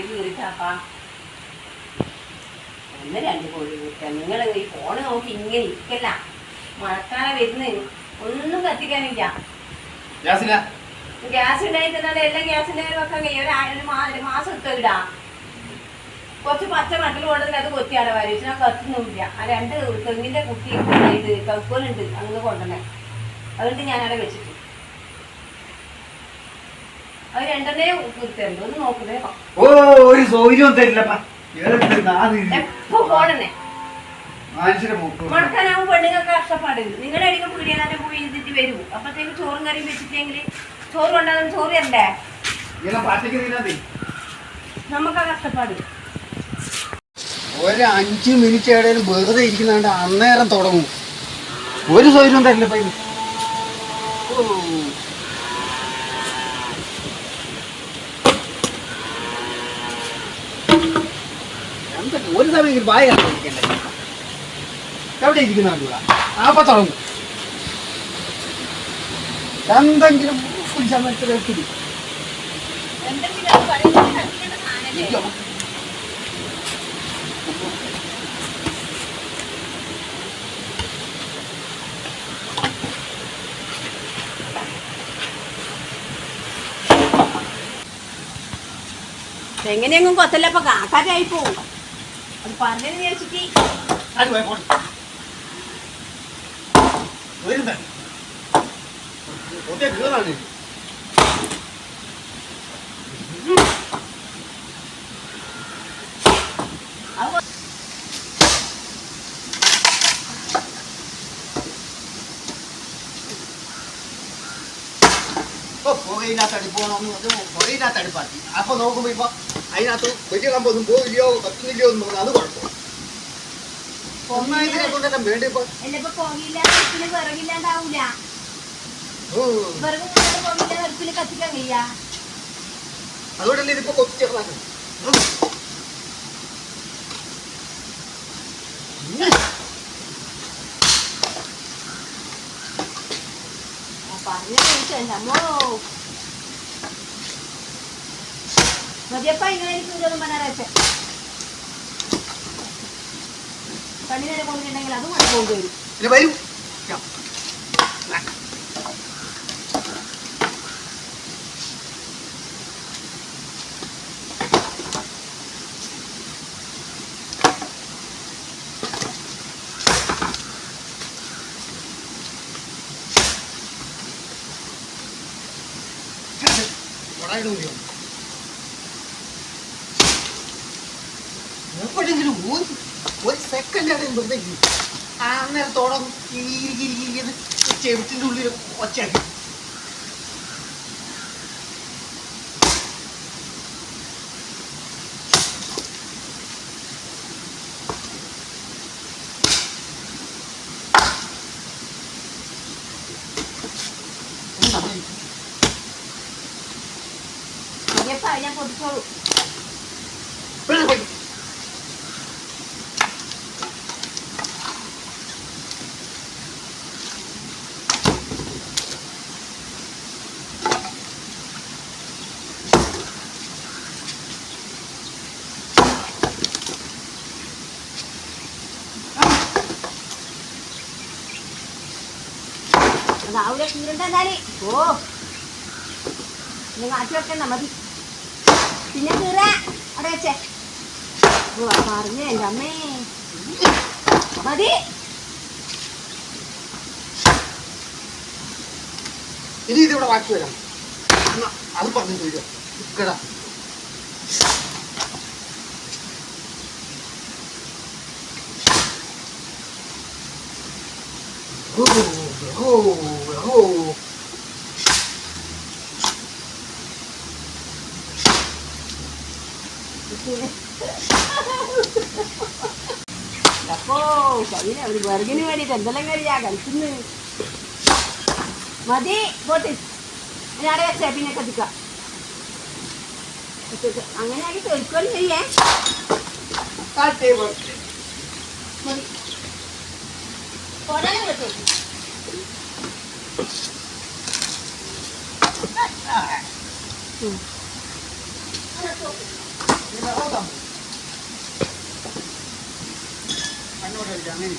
പുള്ളി കീറിട്ടാപ്പാ ഒന്ന് രണ്ട് കോഴി കിട്ടുക. നിങ്ങൾ ഈ ഫോണ് നോക്കി ഇങ്ങനെ ഇരിക്കല്ല. മഴക്കാലം വരുന്നതിന് ഒന്നും കത്തിക്കാനില്ല. ഗ്യാസ് ഉണ്ടായി തന്നാൽ എല്ലാം ഗ്യാസിന്റെ വെക്കാൻ കഴിയും ഒരു മാസം ഇട്ടിടാ കുറച്ച് പച്ച മട്ടൽ കൊണ്ടുവന്ന് അത് കൊത്തിയാടെ വരച്ചു ഞാൻ കത്തുന്നില്ല ആ രണ്ട് തെങ്ങിന്റെ കുട്ടി ഇത് കൗക്കോലുണ്ട്. അങ്ങ് കൊണ്ടുവന്നെ. അതുകൊണ്ട് ഞാനവിടെ വെച്ചിട്ട് അത് രണ്ടെണ്ണേ കുത്തിയുണ്ട് ഒന്ന് നോക്കുന്നേ. ഓ ഒരു സൗകര്യവും തരില്ലപ്പാ? എപ്പോ ഫോണെന്നെ പെണ്ണുങ്ങൾക്ക് കഷ്ടപ്പാട്. നിങ്ങളുടെ അടിക്കും പീടിയാതെ പോയി ഇരുന്നിട്ട് വരൂ. അപ്പത്തേക്ക് ചോറും കറിയും വെച്ചിട്ടെങ്കിൽ ചോറ് കൊണ്ടാകും ചോറ് തരണ്ടേ? നമുക്കാ കഷ്ടപ്പാട്. ഒരു അഞ്ച് മിനിറ്റ് എവിടെയും വെറുതെ ഇരിക്കുന്നുണ്ട് അന്നേരം തുടങ്ങും. ഒരു സൗകര്യവും തരില്ല പൈ ഒരു സമയം വായ കണ്ടിരിക്കണ്ടേ എവിടെ ഇരിക്കുന്നുണ്ട് അപ്പൊ തുടങ്ങും. എന്തെങ്കിലും ഒരു സമയത്ത് വെക്കില്ല എന്തെങ്കിലും പറയുന്നത് കത്തിക്കേണ്ട സാധനല്ലേ? എങ്ങനെയെങ്കിലും കൊത്തല്ലപ്പൊ കാക്കാരായി പോവും. അത് പറഞ്ഞത് വിചാരിച്ചിട്ട് അത് പോയി പോട്ടെ. വരുന്ന. ഒറ്റ കേറാണ്. അത് കൊ- ഇപ്പൊ പുകയില്ലാത്ത അടുപ്പാണെന്ന് പറഞ്ഞു പുകയില്ലാത്ത അടുപ്പാക്കി അപ്പൊ നോക്കുമ്പോ ഇപ്പൊ അതിനകത്ത് വലിയ കമ്പൊന്നും പോവില്ലയോ കത്തുന്നില്ലയോ എന്ന് പറഞ്ഞാൽ അത് കുഴപ്പം ഒന്നായതിനെ കൊണ്ടെല്ലാം വേണ്ടി ഇപ്പൊ? അല്ല ഇപ്പൊ പുകയില്ലാത്ത അടുപ്പിൽ വിറകില്ലാണ്ടാവൂല ഓ, വിറക് കൊണ്ടുവന്ന് പുകയില്ലാത്ത അടുപ്പിൽ കത്തിക്കാൻ കഴിയാ അതുകൊണ്ടല്ലേ ഇതിപ്പോ കൊത്തിച്ചേർന്നാണ് പറഞ്ഞ അമ്മോ മതിയപ്പ ഇങ്ങനെ എനിക്കൊന്നും പറഞ്ഞാച്ച കണ്ണിനെ കൊണ്ടിട്ടുണ്ടെങ്കിൽ അതും കൊണ്ടുവരും വരൂ യാ. ഉടായിട് മതിയോ? എപ്പോഴെങ്കിലും ഒരു ഒരു സെക്കൻഡ് അവിടെ വെറുതെ ഇരി. ആ അന്നേരത്തോളം ഇരിക്കുന്ന ചെവിട്ടിന്റെ ഉള്ളിൽ ഒച്ചയാക്കി ഞാൻ പൊട്ടിച്ചോളൂ പോയി രാവിലെ കീറണ്ട എന്നാലേ. ഓ നിങ്ങൾ മാറ്റി വെക്കണ്ട മതി. പിന്നെ കീറ. അവിടെ വെച്ചേ. ഓ പറഞ്ഞേ എന്റെ അമ്മേ. മതി. ഇനി ഇതിവിടെ ബാക്കി വരാം. അത് പറഞ്ഞു ചോദിക്കാം ഇക്കടാ ഓ ഓ. ഓ അപ്പോ കയ്യിലെ ഒരു വെറുകിന് വേണ്ടിയിട്ട് എന്തെല്ലാം കഴിയാ കളിക്കുന്നു മതി പോട്ട് ഞാൻ അവിടെ വെച്ചേ പിന്നെ കത്തിക്കാം ഇട്ടിട്ട് അങ്ങനെ ആക്കി തെളിക്കുകയും ചെയ്യേ കാറ്റേ പോട്ടെ. മതി പോരാനും കിട്ടും വിറകാൻ കണ്ണോട്ട് കളിക്കാം അങ്ങനെ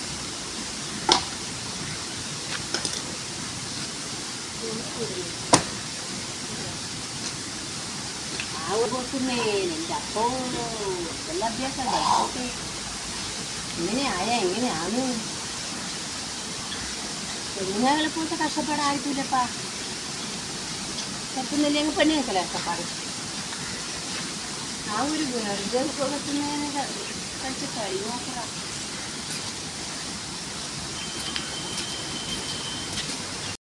പെണ്ണുങ്ങളെ പോലത്തെ കഷ്ടപ്പാടായിട്ടില്ലപ്പാ. പറ്റുന്നില്ലെങ്കിൽ പെണ്ണുങ്ങൾക്കല്ല കഷ്ടപ്പാട്. ആ ഒരു വെറുതെ കൊടുക്കുന്നതിന് കളിച്ച് കളി നോക്കണം